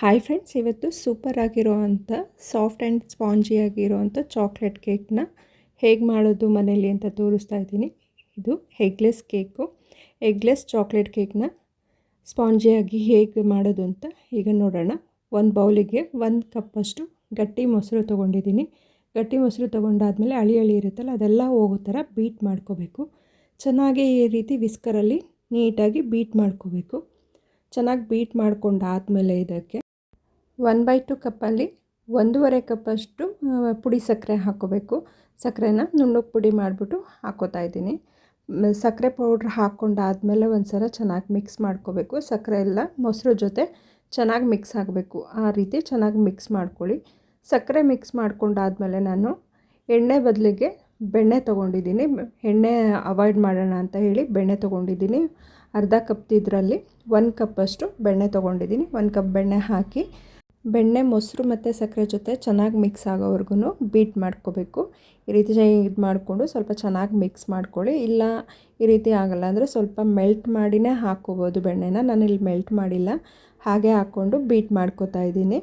Hi friends ಇವತ್ತು super ಆಗಿರೋ ಅಂಥ ಸಾಫ್ಟ್ ಆ್ಯಂಡ್ ಸ್ಪಾಂಜಿ ಆಗಿರೋವಂಥ ಚಾಕ್ಲೇಟ್ ಕೇಕ್ನ ಹೇಗೆ ಮಾಡೋದು ಮನೇಲಿ ಅಂತ ತೋರಿಸ್ತಾ ಇದ್ದೀನಿ. ಇದು ಎಗ್ಲೆಸ್ ಕೇಕು ಎಗ್ಲೆಸ್ ಚಾಕ್ಲೇಟ್ ಕೇಕ್ನ ಸ್ಪಾಂಜಿಯಾಗಿ ಹೇಗೆ ಮಾಡೋದು ಅಂತ ಈಗ ನೋಡೋಣ. ಒಂದು ಬೌಲಿಗೆ ಒಂದು ಕಪ್ಪಷ್ಟು ಗಟ್ಟಿ ಮೊಸರು ತೊಗೊಂಡಿದ್ದೀನಿ. ಗಟ್ಟಿ ಮೊಸರು ತೊಗೊಂಡಾದಮೇಲೆ ಅಳಿ ಅಳಿ ಇರುತ್ತಲ್ಲ ಅದೆಲ್ಲ ಹೋಗೋ ಥರ ಬೀಟ್ ಮಾಡ್ಕೋಬೇಕು. ಚೆನ್ನಾಗಿ ಈ ರೀತಿ ವಿಸ್ಕರಲ್ಲಿ ನೀಟಾಗಿ ಬೀಟ್ ಮಾಡ್ಕೋಬೇಕು. ಚೆನ್ನಾಗಿ ಬೀಟ್ ಮಾಡ್ಕೊಂಡಾದಮೇಲೆ ಇದಕ್ಕೆ ಒನ್ ಬೈ ಟು ಕಪ್ಪಲ್ಲಿ ಒಂದೂವರೆ ಕಪ್ಪಷ್ಟು ಪುಡಿ ಸಕ್ಕರೆ ಹಾಕ್ಕೋಬೇಕು ಸಕ್ಕರೆನ ನುಣ್ಣಗೆ ಪುಡಿ ಮಾಡಿಬಿಟ್ಟು ಹಾಕೋತಾ ಇದ್ದೀನಿ. ಸಕ್ಕರೆ ಪೌಡ್ರ್ ಹಾಕ್ಕೊಂಡಾದಮೇಲೆ ಒಂದು ಸಲ ಚೆನ್ನಾಗಿ ಮಿಕ್ಸ್ ಮಾಡ್ಕೋಬೇಕು. ಸಕ್ಕರೆ ಎಲ್ಲ ಮೊಸರು ಜೊತೆ ಚೆನ್ನಾಗಿ ಮಿಕ್ಸ್ ಆಗಬೇಕು. ಆ ರೀತಿ ಚೆನ್ನಾಗಿ ಮಿಕ್ಸ್ ಮಾಡ್ಕೊಳ್ಳಿ. ಸಕ್ಕರೆ ಮಿಕ್ಸ್ ಮಾಡ್ಕೊಂಡಾದಮೇಲೆ ನಾನು ಎಣ್ಣೆ ಬದಲಿಗೆ ಬೆಣ್ಣೆ ತೊಗೊಂಡಿದ್ದೀನಿ. ಎಣ್ಣೆ ಅವಾಯ್ಡ್ ಮಾಡೋಣ ಅಂತ ಹೇಳಿ ಬೆಣ್ಣೆ ತೊಗೊಂಡಿದ್ದೀನಿ. ಅರ್ಧ ಕಪ್ ಇದರಲ್ಲಿ ಒಂದು ಕಪ್ಪಷ್ಟು ಬೆಣ್ಣೆ ತೊಗೊಂಡಿದ್ದೀನಿ. ಒಂದು ಕಪ್ ಬೆಣ್ಣೆ ಹಾಕಿ ಬೆಣ್ಣೆ, ಮೊಸರು ಮತ್ತು ಸಕ್ಕರೆ ಜೊತೆ ಚೆನ್ನಾಗಿ ಮಿಕ್ಸ್ ಆಗೋವರೆಗೂ ಬೀಟ್ ಮಾಡ್ಕೋಬೇಕು. ಈ ರೀತಿ ಇದು ಮಾಡಿಕೊಂಡು ಸ್ವಲ್ಪ ಚೆನ್ನಾಗಿ ಮಿಕ್ಸ್ ಮಾಡ್ಕೊಳ್ಳಿ. ಇಲ್ಲ ಈ ರೀತಿ ಆಗಲ್ಲ ಅಂದರೆ ಸ್ವಲ್ಪ ಮೆಲ್ಟ್ ಮಾಡಿನೇ ಹಾಕ್ಕೋಬೋದು ಬೆಣ್ಣೆನ. ನಾನು ಇಲ್ಲಿ ಮೆಲ್ಟ್ ಮಾಡಿಲ್ಲ. ಹಾಗೆ ಹಾಕ್ಕೊಂಡು ಬೀಟ್ ಮಾಡ್ಕೋತಾ ಇದ್ದೀನಿ.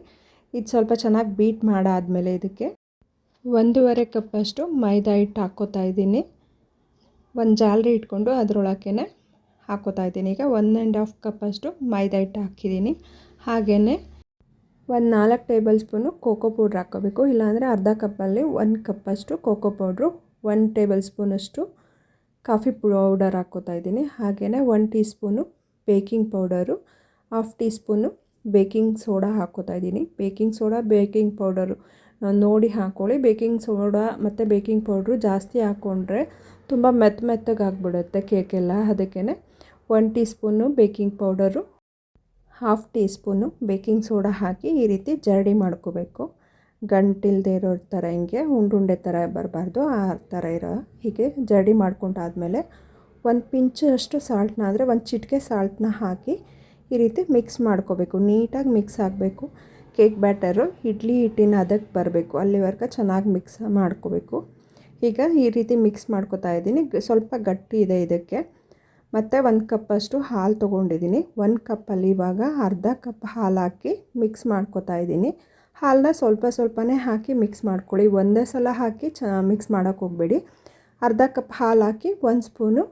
ಇದು ಸ್ವಲ್ಪ ಚೆನ್ನಾಗಿ ಬೀಟ್ ಮಾಡಾದಮೇಲೆ ಇದಕ್ಕೆ ಒಂದೂವರೆ ಕಪ್ಪಷ್ಟು ಮೈದಾ ಹಿಟ್ಟು ಹಾಕ್ಕೋತಾ ಇದ್ದೀನಿ. ಒಂದು ಜಾಲರಿ ಇಟ್ಕೊಂಡು ಅದರೊಳಗೇ ಹಾಕ್ಕೋತಾ ಇದ್ದೀನಿ. ಈಗ ಒನ್ ಆ್ಯಂಡ್ ಹಾಫ್ ಕಪ್ಪಷ್ಟು ಮೈದಾ ಹಿಟ್ಟು ಹಾಕಿದ್ದೀನಿ. ಹಾಗೆಯೇ ಒಂದು ನಾಲ್ಕು ಟೇಬಲ್ ಸ್ಪೂನು ಕೋಕೋ ಪೌಡ್ರ್ ಹಾಕ್ಕೋಬೇಕು. ಇಲ್ಲಾಂದರೆ ಅರ್ಧ ಕಪ್ಪಲ್ಲಿ ಒಂದು ಕಪ್ಪಷ್ಟು ಕೋಕೋ ಪೌಡ್ರು ಒನ್ ಟೇಬಲ್ ಸ್ಪೂನಷ್ಟು ಕಾಫಿ ಪೌಡರ್ ಹಾಕ್ಕೋತಾ ಇದ್ದೀನಿ. ಹಾಗೆಯೇ one teaspoon baking powder, half teaspoon baking soda ಹಾಕ್ಕೋತಾ ಇದ್ದೀನಿ. ಬೇಕಿಂಗ್ ಸೋಡಾ, ಬೇಕಿಂಗ್ ಪೌಡರು ನೋಡಿ ಹಾಕ್ಕೊಳ್ಳಿ ಬೇಕಿಂಗ್ ಸೋಡಾ ಮತ್ತು ಬೇಕಿಂಗ್ ಪೌಡ್ರು ಜಾಸ್ತಿ ಹಾಕ್ಕೊಂಡ್ರೆ ತುಂಬ ಮೆತ್ತ ಮೆತ್ತಗೆ ಆಗಿಬಿಡುತ್ತೆ ಕೇಕೆಲ್ಲ ಅದಕ್ಕೇ one teaspoon baking powder half teaspoon baking soda ಹಾಕಿ ಈ ರೀತಿ ಜರಡಿ ಮಾಡ್ಕೋಬೇಕು. ಗಂಟಿಲ್ದೇ ಇರೋ ಥರ ಹಿಂಗೆ ಉಂಡುಂಡೆ ಥರ ಬರಬಾರ್ದು, ಆ ಥರ ಇರೋ ಹೀಗೆ ಜರಡಿ ಮಾಡ್ಕೊಂಡಾದಮೇಲೆ ಒಂದು ಪಿಂಚಷ್ಟು ಸಾಲ್ಟ್ನ ಅಂದರೆ ಒಂದು ಚಿಟಿಕೆ ಸಾಲ್ಟ್ನ ಹಾಕಿ ಈ ರೀತಿ ಮಿಕ್ಸ್ ಮಾಡ್ಕೋಬೇಕು. ನೀಟಾಗಿ ಮಿಕ್ಸ್ ಆಗಬೇಕು. ಕೇಕ್ ಬ್ಯಾಟರು ಇಡ್ಲಿ ಹಿಟ್ಟಿನ ಅದಕ್ಕೆ ಬರಬೇಕು. ಅಲ್ಲಿವರೆಗೆ ಚೆನ್ನಾಗಿ ಮಿಕ್ಸ್ ಮಾಡ್ಕೋಬೇಕು. ಈಗ ಈ ರೀತಿ ಮಿಕ್ಸ್ ಮಾಡ್ಕೋತಾ ಇದ್ದೀನಿ. ಸ್ವಲ್ಪ ಗಟ್ಟಿ ಇದೆ ಇದಕ್ಕೆ. ಮತ್ತು ಒಂದು ಕಪ್ಪಷ್ಟು ಹಾಲು ತೊಗೊಂಡಿದ್ದೀನಿ ಒಂದು ಕಪ್ಪಲ್ಲಿ ಇವಾಗ ಅರ್ಧ ಕಪ್ ಹಾಲು ಹಾಕಿ ಮಿಕ್ಸ್ ಮಾಡ್ಕೋತಾ ಇದ್ದೀನಿ ಹಾಲನ್ನ ಸ್ವಲ್ಪ ಸ್ವಲ್ಪನೇ ಹಾಕಿ ಮಿಕ್ಸ್ ಮಾಡ್ಕೊಳ್ಳಿ. ಒಂದೇ ಸಲ ಹಾಕಿ ಚ ಮಿಕ್ಸ್ ಮಾಡೋಕ್ಕೆ ಹೋಗಬೇಡಿ. ಅರ್ಧ ಕಪ್ ಹಾಲು ಹಾಕಿ ಒಂದು ಸ್ಪೂನು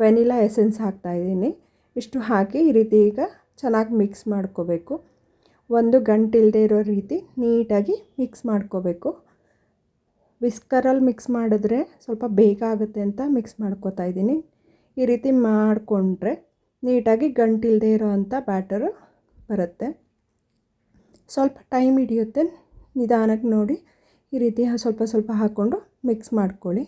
ವೆನಿಲಾ ಎಸೆನ್ಸ್ ಹಾಕ್ತಾಯಿದ್ದೀನಿ ಇಷ್ಟು ಹಾಕಿ ಈ ರೀತಿ ಈಗ ಚೆನ್ನಾಗಿ ಮಿಕ್ಸ್ ಮಾಡ್ಕೋಬೇಕು. ಒಂದು ಗಂಟಿಲ್ಲದೆ ಇರೋ ರೀತಿ ನೀಟಾಗಿ ಮಿಕ್ಸ್ ಮಾಡ್ಕೋಬೇಕು. ವಿಸ್ಕರಲ್ಲಿ ಮಿಕ್ಸ್ ಮಾಡಿದ್ರೆ ಸ್ವಲ್ಪ ಬೇಗ ಆಗುತ್ತೆ ಅಂತ ಮಿಕ್ಸ್ ಮಾಡ್ಕೋತಾ ಇದ್ದೀನಿ ಈ ರೀತಿ ಮಾಡಿಕೊಂಡ್ರೆ ನೀಟಾಗಿ ಗಂಟಿಲ್ಲದೆ ಇರೋವಂಥ ಬ್ಯಾಟರು ಬರುತ್ತೆ. ಸ್ವಲ್ಪ ಟೈಮ್ ಹಿಡಿಯುತ್ತೆ. ನಿಧಾನಕ್ಕೆ ನೋಡಿ ಈ ರೀತಿ ಸ್ವಲ್ಪ ಸ್ವಲ್ಪ ಹಾಕ್ಕೊಂಡು ಮಿಕ್ಸ್ ಮಾಡ್ಕೊಳ್ಳಿ.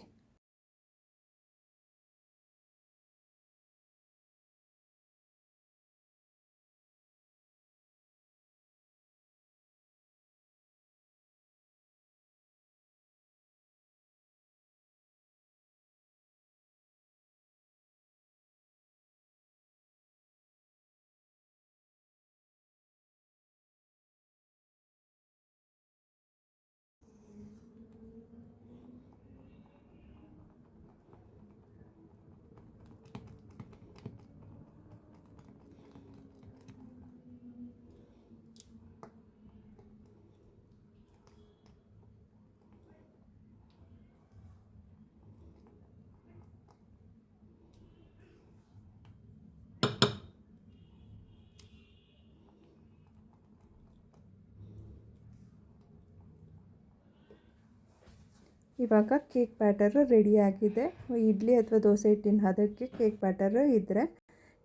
ಇವಾಗ ಕೇಕ್ ಬ್ಯಾಟರು ರೆಡಿಯಾಗಿದೆ ಇಡ್ಲಿ ಅಥವಾ ದೋಸೆ ಹಿಟ್ಟಿನ ಹದಕ್ಕೆ ಕೇಕ್ ಬ್ಯಾಟರು ಇದ್ದರೆ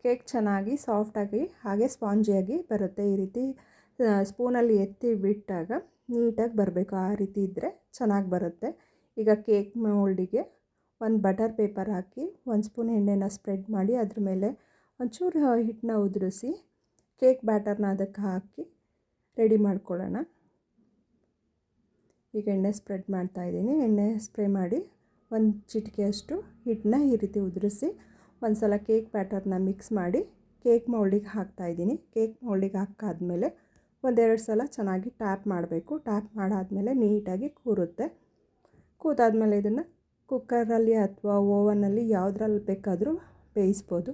ಕೇಕ್ ಚೆನ್ನಾಗಿ ಸಾಫ್ಟಾಗಿ ಹಾಗೆ ಸ್ಪಾಂಜಿಯಾಗಿ ಬರುತ್ತೆ ಈ ರೀತಿ. ಸ್ಪೂನಲ್ಲಿ ಎತ್ತಿ ಬಿಟ್ಟಾಗ ನೀಟಾಗಿ ಬರಬೇಕು ಆ ರೀತಿ ಇದ್ದರೆ ಚೆನ್ನಾಗಿ ಬರುತ್ತೆ. ಈಗ ಕೇಕ್ ಮೋಲ್ಡಿಗೆ ಒಂದು ಬಟರ್ ಪೇಪರ್ ಹಾಕಿ, ಒಂದು ಸ್ಪೂನ್ ಎಣ್ಣೆನ ಸ್ಪ್ರೆಡ್ ಮಾಡಿ ಅದ್ರ ಮೇಲೆ ಒಂಚೂರು ಹಿಟ್ಟನ್ನ ಉದುರಿಸಿ ಕೇಕ್ ಬ್ಯಾಟರ್ನ ಅದಕ್ಕೆ ಹಾಕಿ ರೆಡಿ ಮಾಡ್ಕೊಳ್ಳೋಣ. ಈಗ ಎಣ್ಣೆ ಸ್ಪ್ರೆಡ್ ಮಾಡ್ತಾ ಇದ್ದೀನಿ. ಎಣ್ಣೆ ಸ್ಪ್ರೇ ಮಾಡಿ ಒಂದು ಚಿಟಿಕೆಯಷ್ಟು ಹಿಟ್ಟನ್ನ ಈ ರೀತಿ ಉದುರಿಸಿ ಒಂದು ಸಲ ಕೇಕ್ ಬ್ಯಾಟರ್ನ ಮಿಕ್ಸ್ ಮಾಡಿ ಕೇಕ್ ಮೌಲ್ಡಿಗೆ ಹಾಕ್ತಾ ಇದ್ದೀನಿ. ಕೇಕ್ ಮೌಲ್ಡಿಗೆ ಹಾಕಾದ್ಮೇಲೆ ಒಂದೆರಡು ಸಲ ಚೆನ್ನಾಗಿ ಟ್ಯಾಪ್ ಮಾಡಬೇಕು. ಟ್ಯಾಪ್ ಮಾಡಾದಮೇಲೆ ನೀಟಾಗಿ ಕೂರುತ್ತೆ. ಕೂತಾದ್ಮೇಲೆ ಇದನ್ನು ಕುಕ್ಕರಲ್ಲಿ ಅಥವಾ ಓವನಲ್ಲಿ ಯಾವುದ್ರಲ್ಲಿ ಬೇಕಾದರೂ ಬೇಯಿಸ್ಬೋದು.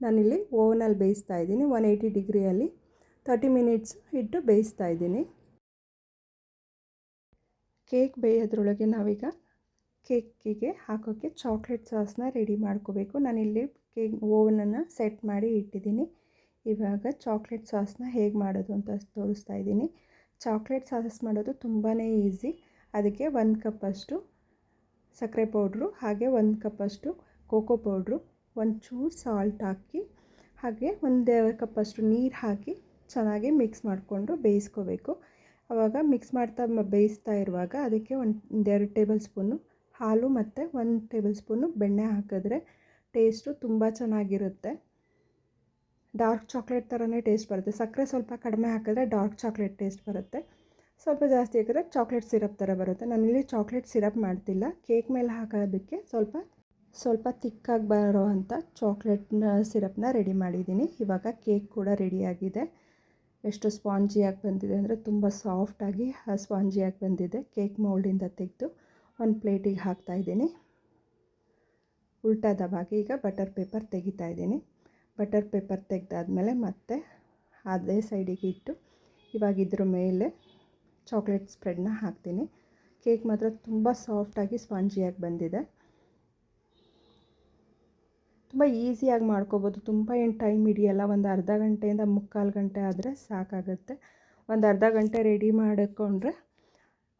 ನಾನಿಲ್ಲಿ ಓವನಲ್ಲಿ ಬೇಯಿಸ್ತಾ ಇದ್ದೀನಿ. ಒನ್ ಏಯ್ಟಿ ಡಿಗ್ರಿಯಲ್ಲಿ ತರ್ಟಿ ಮಿನಿಟ್ಸ್ ಇಟ್ಟು ಬೇಯಿಸ್ತಾ ಇದ್ದೀನಿ. ಕೇಕ್ ಬೇಯೋದ್ರೊಳಗೆ ನಾವೀಗ ಕೇಕಿಗೆ ಹಾಕೋಕ್ಕೆ ಚಾಕ್ಲೇಟ್ ಸಾಸ್ನ ರೆಡಿ ಮಾಡ್ಕೋಬೇಕು. ನಾನಿಲ್ಲಿ ಕೇಕ್ ಓವನನ್ನು ಸೆಟ್ ಮಾಡಿ ಇಟ್ಟಿದ್ದೀನಿ. ಇವಾಗ ಚಾಕ್ಲೇಟ್ ಸಾಸ್ನ ಹೇಗೆ ಮಾಡೋದು ಅಂತ ತೋರಿಸ್ತಾ ಇದ್ದೀನಿ. ಚಾಕ್ಲೇಟ್ ಸಾಸ್ ಮಾಡೋದು ತುಂಬಾ ಈಸಿ. ಅದಕ್ಕೆ ಒಂದು ಕಪ್ಪಷ್ಟು ಸಕ್ಕರೆ ಪೌಡ್ರು, ಹಾಗೆ ಒಂದು ಕಪ್ಪಷ್ಟು ಕೋಕೋ ಪೌಡ್ರು, ಒಂಚೂರು ಸಾಲ್ಟ್ ಹಾಕಿ, ಹಾಗೆ ಒಂದು ಕಪ್ಪಷ್ಟು ನೀರು ಹಾಕಿ ಚೆನ್ನಾಗಿ ಮಿಕ್ಸ್ ಮಾಡಿಕೊಂಡು ಬೇಯಿಸ್ಕೋಬೇಕು. ಆವಾಗ ಮಿಕ್ಸ್ ಮಾಡ್ತಾ ಬೇಯಿಸ್ತಾ ಇರುವಾಗ ಅದಕ್ಕೆ ಒಂದು, ಒಂದೆರಡು ಟೇಬಲ್ ಸ್ಪೂನು ಹಾಲು ಮತ್ತು ಒಂದು ಟೇಬಲ್ ಸ್ಪೂನು ಬೆಣ್ಣೆ ಹಾಕಿದ್ರೆ ಟೇಸ್ಟು ತುಂಬ ಚೆನ್ನಾಗಿರುತ್ತೆ. ಡಾರ್ಕ್ ಚಾಕ್ಲೇಟ್ ಥರನೇ ಟೇಸ್ಟ್ ಬರುತ್ತೆ. ಸಕ್ಕರೆ ಸ್ವಲ್ಪ ಕಡಿಮೆ ಹಾಕಿದ್ರೆ ಡಾರ್ಕ್ ಚಾಕ್ಲೇಟ್ ಟೇಸ್ಟ್ ಬರುತ್ತೆ. ಸ್ವಲ್ಪ ಜಾಸ್ತಿ ಹಾಕಿದ್ರೆ ಚಾಕ್ಲೇಟ್ ಸಿರಪ್ ಥರ ಬರುತ್ತೆ. ನಾನಿಲ್ಲಿ ಚಾಕ್ಲೇಟ್ ಸಿರಪ್ ಮಾಡ್ತಿಲ್ಲ. ಕೇಕ್ ಮೇಲೆ ಹಾಕೋದಕ್ಕೆ ಸ್ವಲ್ಪ ಸ್ವಲ್ಪ ತಿಕ್ಕಾಗಿ ಬರೋ ಅಂಥ ಚಾಕ್ಲೇಟ್ನ ಸಿರಪ್ನ ರೆಡಿ ಮಾಡಿದ್ದೀನಿ. ಇವಾಗ ಕೇಕ್ ಕೂಡ ರೆಡಿಯಾಗಿದೆ ಎಷ್ಟು ಸ್ಪಾಂಜಿಯಾಗಿ ಬಂದಿದೆ ಅಂದರೆ ತುಂಬ ಸಾಫ್ಟಾಗಿ ಸ್ಪಾಂಜಿಯಾಗಿ ಬಂದಿದೆ. ಕೇಕ್ ಮೌಲ್ಡಿಂದ ತೆಗೆದು ಒಂದು ಪ್ಲೇಟಿಗೆ ಹಾಕ್ತಾಯಿದ್ದೀನಿ ಭಾಗ ಈಗ ಬಟರ್ ಪೇಪರ್ ತೆಗಿತಾ ಇದ್ದೀನಿ. ಬಟರ್ ಪೇಪರ್ ತೆಗೆದಾದ್ಮೇಲೆ ಮತ್ತೆ ಅದೇ ಸೈಡಿಗೆ ಇಟ್ಟು ಇವಾಗ ಇದ್ರ ಮೇಲೆ ಚಾಕ್ಲೇಟ್ ಸ್ಪ್ರೆಡ್ನ ಹಾಕ್ತೀನಿ. ಕೇಕ್ ಮಾತ್ರ ತುಂಬ ಸಾಫ್ಟಾಗಿ ಸ್ಪಾಂಜಿಯಾಗಿ ಬಂದಿದೆ. ತುಂಬ ಈಸಿಯಾಗಿ ಮಾಡ್ಕೋಬೋದು. ತುಂಬ ಏನು ಟೈಮ್ ಹಿಡಿಯಲ್ಲ. ಒಂದು ಅರ್ಧ ಗಂಟೆಯಿಂದ ಮುಕ್ಕಾಲು ಗಂಟೆ ಆದರೆ ಸಾಕಾಗುತ್ತೆ. ಒಂದು ಅರ್ಧ ಗಂಟೆ ರೆಡಿ ಮಾಡಿಕೊಂಡ್ರೆ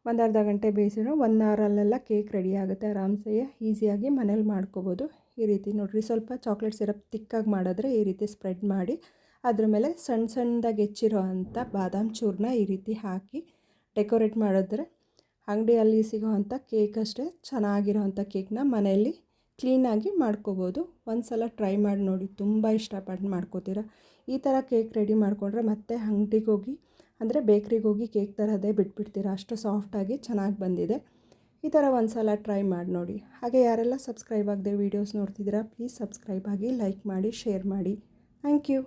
ಒಂದು ಅರ್ಧ ಗಂಟೆ ಬೇಯಿಸಿದ್ರೆ ಒನ್ ಅವರಲ್ಲೆಲ್ಲ ಕೇಕ್ ರೆಡಿ ಆಗುತ್ತೆ. ಆರಾಮ್ಸೆ ಈಸಿಯಾಗಿ ಮನೇಲಿ ಮಾಡ್ಕೋಬೋದು. ಈ ರೀತಿ ನೋಡಿರಿ. ಸ್ವಲ್ಪ ಚಾಕ್ಲೇಟ್ ಸಿರಪ್ ತಿಕ್ಕಾಗಿ ಮಾಡಿದ್ರೆ ಈ ರೀತಿ ಸ್ಪ್ರೆಡ್ ಮಾಡಿ ಅದ್ರ ಮೇಲೆ ಸಣ್ಣ ಸಣ್ಣದಾಗಿ ಹೆಚ್ಚಿರೋ ಅಂಥ ಬಾದಾಮ್ ಚೂರನ್ನ ಈ ರೀತಿ ಹಾಕಿ ಡೆಕೋರೇಟ್ ಮಾಡಿದ್ರೆ ಅಂಗಡಿಯಲ್ಲಿ ಸಿಗೋ ಅಂಥ ಕೇಕ್ ಅಷ್ಟೇ ಚೆನ್ನಾಗಿರೋ ಅಂಥ ಕೇಕ್ನ ಮನೆಯಲ್ಲಿ ಕ್ಲೀನಾಗಿ ಮಾಡ್ಕೋಬೋದು. ಒಂದು ಸಲ ಟ್ರೈ ಮಾಡಿ ನೋಡಿ. ತುಂಬ ಇಷ್ಟಪಟ್ಟು ಮಾಡ್ಕೋತೀರ. ಈ ಥರ ಕೇಕ್ ರೆಡಿ ಮಾಡಿಕೊಂಡ್ರೆ ಮತ್ತೆ ಅಂಗಡಿಗೆ ಹೋಗಿ, ಅಂದರೆ ಬೇಕ್ರಿಗೆ ಹೋಗಿ ಕೇಕ್ ಥರದೇ ಬಿಟ್ಬಿಡ್ತೀರ. ಅಷ್ಟು ಸಾಫ್ಟಾಗಿ ಚೆನ್ನಾಗಿ ಬಂದಿದೆ. ಈ ಥರ ಒಂದು ಸಲ ಟ್ರೈ ಮಾಡಿ ನೋಡಿ. ಹಾಗೆ ಯಾರೆಲ್ಲ ಸಬ್ಸ್ಕ್ರೈಬ್ ಆಗದೆ ವೀಡಿಯೋಸ್ ನೋಡ್ತಿದ್ದೀರಾ ಪ್ಲೀಸ್ ಸಬ್ಸ್ಕ್ರೈಬ್ ಆಗಿ ಲೈಕ್ ಮಾಡಿ ಶೇರ್ ಮಾಡಿ. Thank you